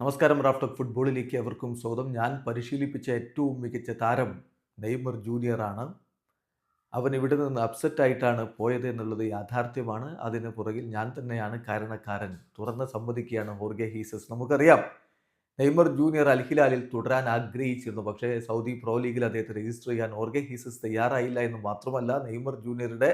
നമസ്കാരം റാഫ്റ്റർ ഫുട്ബോളിലേക്ക് അവർക്കും സ്വാഗതം. ഞാൻ പരിശീലിപ്പിച്ച ഏറ്റവും മികച്ച താരം നെയ്മർ ജൂനിയറാണ് അവൻ ഇവിടെ നിന്ന് അപ്സെറ്റ് ആയിട്ടാണ് പോയത് എന്നുള്ളത് യാഥാർത്ഥ്യമാണ്. അതിന് പുറകിൽ ഞാൻ തന്നെയാണ് കാരണക്കാരൻ. തുറന്ന് സമ്മതിക്കുകയാണ് ഹോർഗെ ഹീസസ്. നമുക്കറിയാം നെയ്മർ ജൂനിയർ അൽഹിലാലിൽ തുടരാൻ ആഗ്രഹിച്ചിരുന്നു. പക്ഷേ സൗദി പ്രോ ലീഗിൽ അദ്ദേഹത്തെ രജിസ്റ്റർ ചെയ്യാൻ ഹോർഗെ ഹീസസ് തയ്യാറായില്ല എന്ന് മാത്രമല്ല നെയ്മർ ജൂനിയറുടെ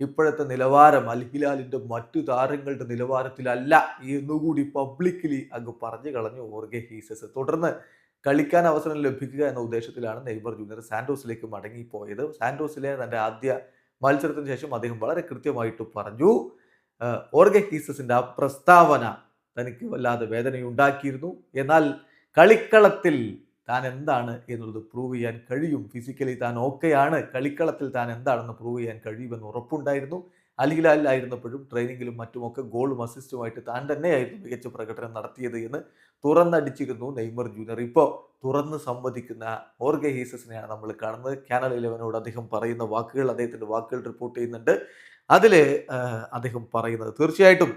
ഇപ്പോഴത്തെ നിലവാരം അൽഹിലാലിന്റെ മറ്റു താരങ്ങളുടെ നിലവാരത്തിലല്ല എന്നുകൂടി പബ്ലിക്കലി അങ്ങ് പറഞ്ഞു കളഞ്ഞു ഓർഗെ ഹീസസ്. തുടർന്ന് കളിക്കാൻ അവസരം ലഭിക്കുക എന്ന ഉദ്ദേശത്തിലാണ് നെയ്മർ ജൂനിയർ സാൻഡോസിലേക്ക് മടങ്ങിപ്പോയത്. സാൻഡോസിലെ തന്റെ ആദ്യ മത്സരത്തിന് ശേഷം അദ്ദേഹം വളരെ കൃത്യമായിട്ട് പറഞ്ഞു ഓർഗെ ഹീസസിന്റെ ആ പ്രസ്താവന തനിക്ക് വല്ലാതെ വേദനയുണ്ടാക്കിയിരുന്നു. എന്നാൽ കളിക്കളത്തിൽ താൻ എന്താണ് എന്നുള്ളത് പ്രൂവ് ചെയ്യാൻ കഴിയും. ഫിസിക്കലി താൻ ഓക്കെയാണ് കളിക്കളത്തിൽ താൻ എന്താണെന്ന് പ്രൂവ് ചെയ്യാൻ കഴിയുമെന്ന് ഉറപ്പുണ്ടായിരുന്നു. അലിഹിലാലിലായിരുന്നപ്പോഴും ട്രെയിനിങ്ങിലും മറ്റുമൊക്കെ ഗോളും അസിസ്റ്റുമായിട്ട് താൻ തന്നെയായിരുന്നു മികച്ച പ്രകടനം നടത്തിയത് എന്ന് തുറന്നടിച്ചിരുന്നു നെയ്മർ ജൂനിയർ ഇപ്പോൾ തുറന്ന് സംവദിക്കുന്ന ഓർഗെ ഹീസസിനെയാണ് നമ്മൾ കാണുന്നത്. കാനൽ ഇലവനോട് അദ്ദേഹം പറയുന്ന വാക്കുകൾ അദ്ദേഹത്തിന്റെ വാക്കുകൾ റിപ്പോർട്ട് ചെയ്യുന്നുണ്ട്. അതിൽ അദ്ദേഹം പറയുന്നത് തീർച്ചയായിട്ടും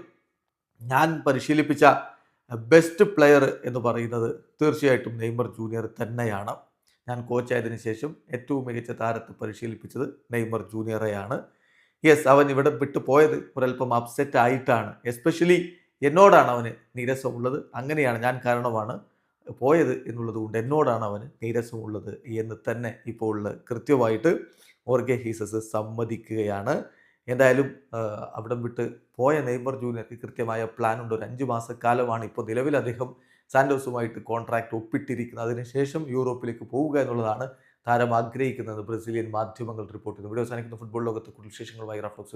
ഞാൻ പരിശീലിപ്പിച്ച ബെസ്റ്റ് പ്ലെയർ എന്ന് പറയുന്നത് തീർച്ചയായിട്ടും നെയ്മർ ജൂനിയർ തന്നെയാണ്. ഞാൻ കോച്ചായതിനു ശേഷം ഏറ്റവും മികച്ച താരത്തെ പരിശീലിപ്പിച്ചത് നെയ്മർ ജൂനിയറെയാണ്. യെസ് അവൻ ഇവിടെ വിട്ടു പോയത് ഒരല്പം അപ്സെറ്റ് ആയിട്ടാണ്. എസ്പെഷ്യലി എന്നോടാണ് അവന് നീരസമുള്ളത്. അങ്ങനെയാണ് ഞാൻ കാരണമാണ് പോയത് എന്നുള്ളത് കൊണ്ട് എന്നോടാണ് അവന് നീരസമുള്ളത് എന്ന് തന്നെ ഇപ്പോൾ കൃത്യമായിട്ട് ഓർഗെ ഹീസസ് സമ്മതിക്കുകയാണ്. എന്തായാലും അവിടെ വിട്ട് പോയ നെയ്മർ ജൂനിയർക്ക് കൃത്യമായ പ്ലാൻ ഉണ്ട് ഒരു അഞ്ച് മാസക്കാലമാണ് ഇപ്പോൾ നിലവിൽ അദ്ദേഹം സാന്റോസുമായിട്ട് കോൺട്രാക്ട് ഒപ്പിട്ടിരിക്കുന്നത്. അതിനുശേഷം യൂറോപ്പിലേക്ക് പോവുക എന്നുള്ളതാണ് താരം ആഗ്രഹിക്കുന്നത്. ബ്രസീലിയൻ മാധ്യമങ്ങൾ റിപ്പോർട്ട് ചെയ്യുന്നു. ഇവിടെ അവസാനിക്കുന്ന. ഫുട്ബോൾ ലോകത്തെ കൂടുതൽ വിശേഷങ്ങളുമായി റഫ്ലോക്സ്